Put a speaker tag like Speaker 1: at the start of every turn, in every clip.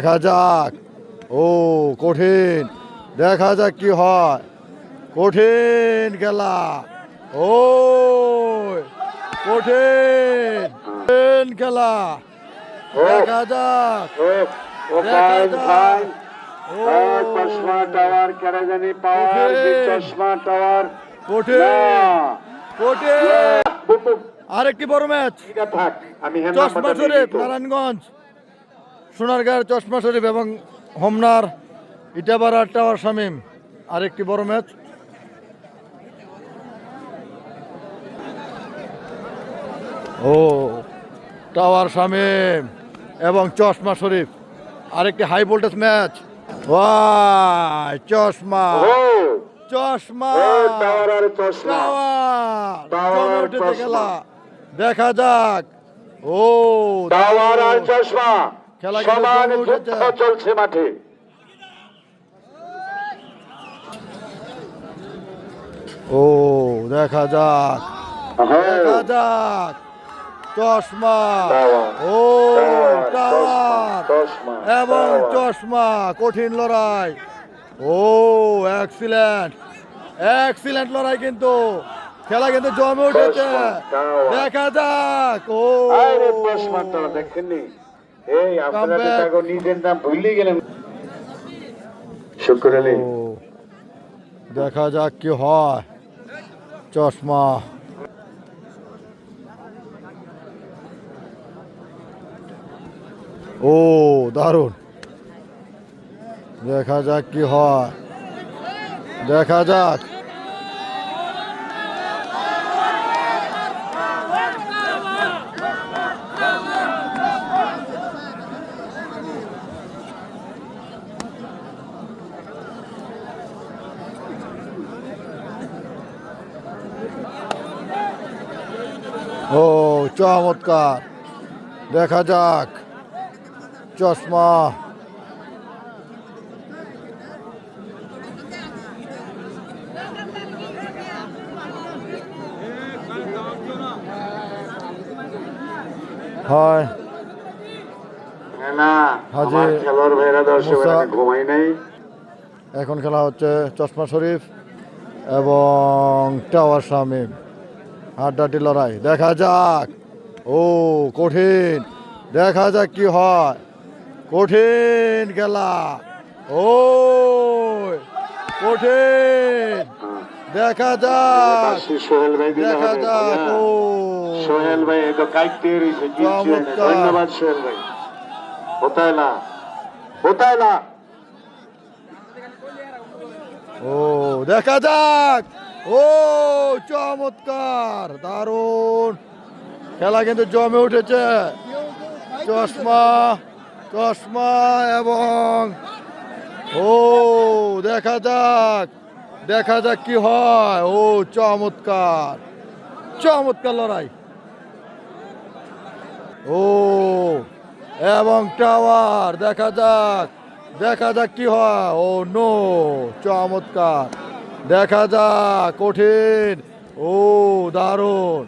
Speaker 1: দেখা যাক ও কঠিন দেখা যাক কি হয় কঠিন খেলা ও কঠিন কঠিন খেলা দেখা যাক দেখা যাক ও
Speaker 2: চশমা টাওয়ার কেরাজানি পাওয়ার চশমা টাওয়ার
Speaker 1: কঠিন আরেকটি বড় ম্যাচ
Speaker 2: হ্যাঁ
Speaker 1: চশমা শরীফ নারায়ণগঞ্জ সোনারগাঁর চশমা শরীফ এবং হোমনার ইটাবাড়ার টাওয়ার শামিম। আরেকটি বড় ম্যাচ। ও টাওয়ার শামিম এবং চশমা শরীফ। আরেকটি হাই ভোল্টেজ ম্যাচ। ওয়াই চশমা। চশমা।
Speaker 2: টাওয়ার।
Speaker 1: খেলা দেখা যাক। ও
Speaker 2: টাওয়ার আর চশমা। সমান। যুদ্ধ চলছে মাঠে।
Speaker 1: ও দেখা যাক।
Speaker 2: হ্যাঁ,
Speaker 1: দেখা যাক। চশমা। ও
Speaker 2: টাওয়ার,
Speaker 1: এবং চশমা কঠিন লড়াই। ও এক্সিলেন্ট এক্সিলেন্ট লড়াই কিন্তু। খেলা কিন্তু জমে উঠেছে। দেখা যাক। ও।
Speaker 2: দেখেননি। এই আপনারা তো তাকে নিজের নাম ভুলে গেলেন। শুক্র আলী।
Speaker 1: দেখা যাক কি হয়। চশমা। ও দারুণ। দেখা যাক কি হয়। দেখা যাক। ও চমৎকার। দেখা যাক। চশমা। হয়।
Speaker 2: নাই।
Speaker 1: এখন খেলা হচ্ছে চশমা শরীফ এবং টাওয়ার শামিম। হাড্ডাটি লড়াই। দেখা যাক। ও কঠিন। দেখা যাক কি হয়। কঠিন খেলা। ও কঠিন। দেখা যাক।
Speaker 2: সোহেল ভাই
Speaker 1: দেখা যাক। ও
Speaker 2: সোহেল ভাই তো কাইতে জিতছে।
Speaker 1: চমৎকার।
Speaker 2: ধন্যবাদ সোহেল ভাই। কোথায় না কোথায় না
Speaker 1: ও দেখা যাক। ও, চমৎকার, দারুণ। খেলা কিন্তু জমে উঠেছে। চশমা চশমা এবং, ও, দেখা যাক দেখা যাক কি হয়। ও, চমৎকার চমৎকার লড়াই। ও, এবং টাওয়ার, দেখা যাক দেখা যাক কি হয়। ও, নো, চমৎকার। দেখা যাক কঠিন। ও দারুণ।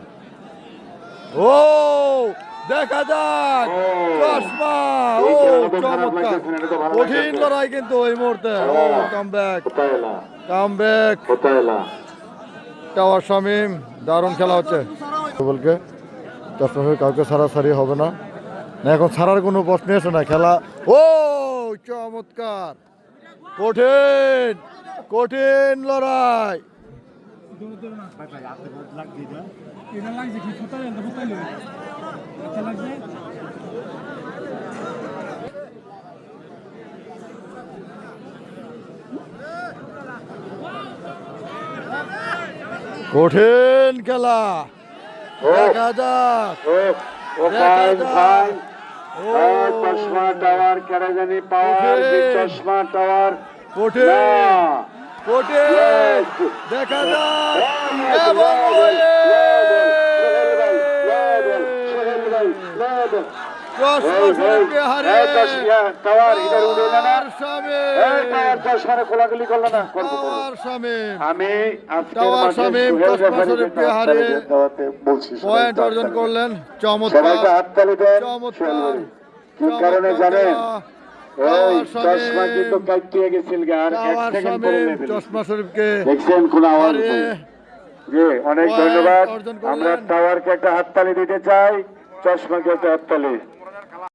Speaker 1: ও দেখা যাক
Speaker 2: ও।
Speaker 1: চশমা ও চমৎকার। কঠিন। লড়াই কিন্তু এই মুহূর্তে। ও। কাম ব্যাক কাম ব্যাক
Speaker 2: কোথায় না
Speaker 1: টাওয়ার শামিম দারুণ খেলা হচ্ছে। বলকে চশমা কাউকে ছাড়াছাড়ি হবে না। না এখন ছাড়ার কোনো প্রশ্নই আসে না খেলা। ও চমৎকার। কঠিন। কঠিন লড়াই। কঠিন খেলা। দেখা যাক
Speaker 2: চশমা টাওয়ার কেরাজানি পাওয়ার
Speaker 1: ওঠে।
Speaker 2: চশমা টাওয়ার
Speaker 1: কঠিন।
Speaker 2: Yes.
Speaker 1: দেখা যাক এবং
Speaker 2: আমি
Speaker 1: পয়েন্ট অর্জন করলেন। চমৎকার। চমৎকার।
Speaker 2: কি কারণে জানেন? চশমা
Speaker 1: শরীফকে
Speaker 2: দেখছেন কোন আওয়াজ জি অনেক ধন্যবাদ। আমরা টাওয়ারকে একটা হাততালি দিতে চাই। চশমাকে একটা হাততালি।